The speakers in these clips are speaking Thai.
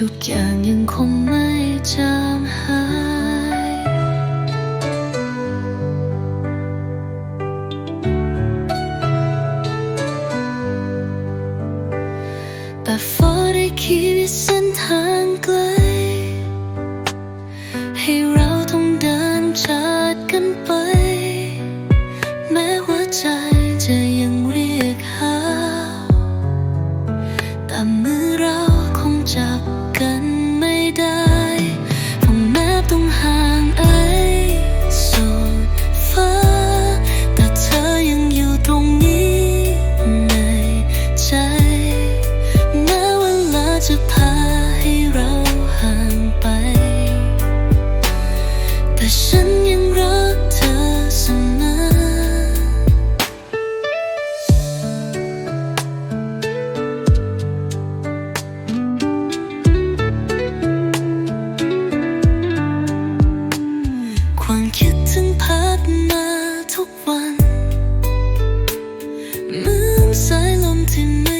ทุกอย่างยังคงไม่จางหายแต่ฟอได้คิดเส้นทางไกล ให้เราต้องเดินจากกันไป แม้หัวใจจะยังเรียกหาแต่มือเราคงจับ silent in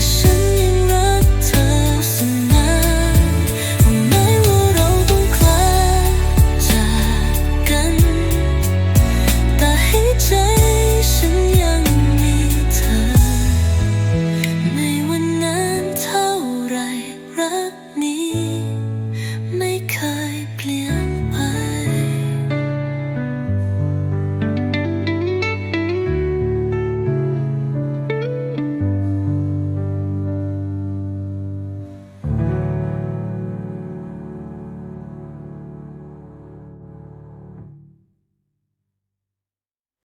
是。